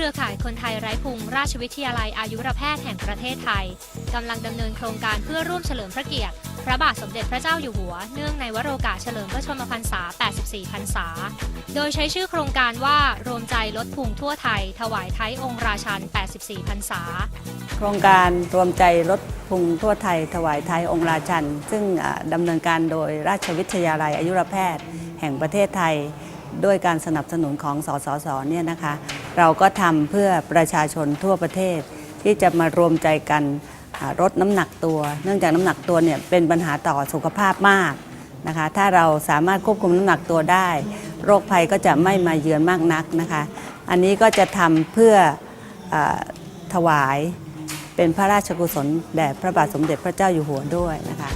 คนไทยไร้พุงราชวิทยาลัยอายุรแพทย์แห่งประเทศไทยกำลังดำเนินโครงการเพื่อร่วมเฉลิมพระเกียรติ พระบาทสมเด็จพระเจ้าอยู่หัว เนื่องในวโรกาสเฉลิมพระชนมพรรษา 84 พรรษา โดยใช้ชื่อโครงการว่ารวมใจลดพุงทั่วไทย ถวายไทยองค์ราชัน 84 พรรษา โครงการรวมใจลดพุงทั่วไทย ถวายไทยองค์ราชัน ซึ่งดำเนินการโดยราชวิทยาลัยอายุรแพทย์ แห่งประเทศไทย ด้วยการสนับสนุนของสสสเนี่ยนะคะเราก็ทำเพื่อประชาชนทั่วประเทศ ที่จะมารวมใจกันลดน้ำหนักตัว เนื่องจากน้ำหนักตัวเนี่ยเป็นปัญหาต่อสุขภาพมากนะคะถ้าเราสามารถควบคุมน้ำหนักตัวได้ โรคภัยก็จะไม่มาเยือนมากนักนะคะอันนี้ก็จะทำเพื่ออถวายเป็นพระราชกุศลแด่พระบาทสมเด็จพระเจ้าอยู่หัวด้วยนะคะ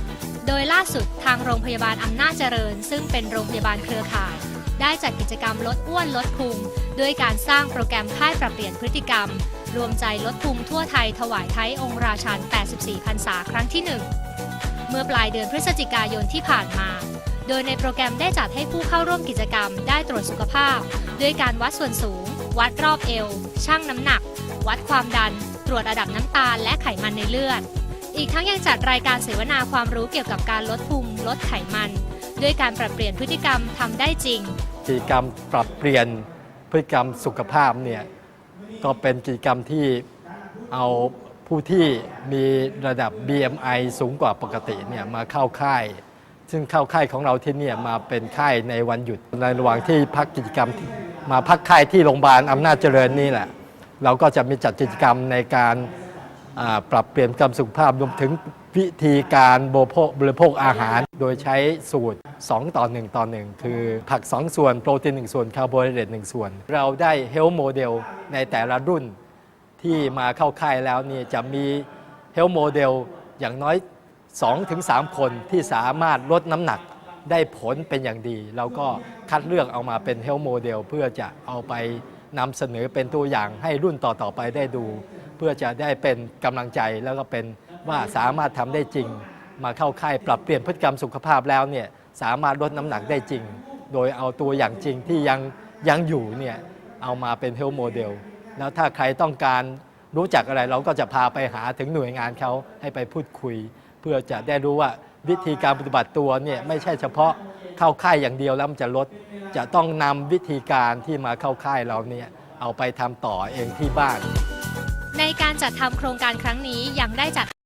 โดยล่าสุดทางโรงพยาบาลอำนาจเจริญ ซึ่งเป็นโรงพยาบาลเครือข่าย ได้จัดกิจกรรมลดอ้วนลดพุงด้วยการสร้างโปรแกรมค่ายปรับเปลี่ยนพฤติกรรม รวมใจลดพุงทั่วไทยถวายไทยองค์ราชัน 84พรรษาครั้งที่ 1 เมื่อปลายเดือนพฤศจิกายนที่ผ่านมา โดยในโปรแกรมได้จัดให้ผู้เข้าร่วมกิจกรรมได้ตรวจสุขภาพ ด้วยการวัดส่วนสูง วัดรอบเอวชั่งน้ำหนัก วัดความดัน ตรวจระดับน้ำตาลและไขมันในเลือด อีกทั้งยังจัดรายการเสวนาความรู้เกี่ยวกับการลดพุงลดไขมัน ด้วยการปรับเปลี่ยนพฤติกรรมทำได้จริง กิจกรรมปรับเปลี่ยนพฤติกรรมสุขภาพเนี่ยก็เป็นกิจกรรมที่เอาผู้ที่มีระดับ BMI สูงกว่าปกติเนี่ยมาเข้าค่าย ซึ่งเข้าค่ายของเราที่เนี่ยมาเป็นค่ายในวันหยุดในระหว่างที่พักกิจกรรมที่มาพักค่ายที่โรงพยาบาลอำนาจเจริญนี่แหละ เราก็จะมีจัดกิจกรรมในการ ปรับเปลี่ยนกรรมสุขภาพรวมถึงวิธีการบริโภคบริโภคอาหาร โดยใช้สูตร 2 ต่อ 1 ต่อ 1 คือผัก 2 ส่วน โปรตีน 1 ส่วนคาร์โบไฮเดรต1ส่วน เราได้เฮลโมเดลในแต่ละรุ่นที่มาเข้าค่ายแล้วนี่จะมีเฮลโมเดลอย่างน้อย 2-3 คนที่สามารถลดน้ำหนักได้ผลเป็นอย่างดีเราก็คัดเลือกเอามาเป็นเฮลโมเดลเพื่อจะเอาไปนำเสนอเป็นตัวอย่างให้รุ่นต่อๆไปได้ดู เพื่อจะได้เป็นกำลังใจแล้วก็เป็นว่าสามารถทำได้จริง มาเข้าค่ายปรับเปลี่ยนพฤติกรรมสุขภาพแล้วเนี่ยสามารถลดน้ำหนักได้จริง โดยเอาตัวอย่างจริงที่ยังยังอยู่เนี่ยเอามาเป็นเฮลโมเดลแล้วถ้าใครต้องการรู้จักอะไรเราก็จะพาไปหาถึงหน่วยงานเขาให้ไปพูดคุย เพื่อจะได้รู้ว่าวิธีการปฏิบัติตัวเนี่ยไม่ใช่เฉพาะเข้าค่ายอย่างเดียวแล้วมันจะลด จะต้องนำวิธีการที่มาเข้าค่ายเราเนี่ยเอาไปทำต่อเองที่บ้าน ในการจัดทำโครงการครั้งนี้ยังได้จัด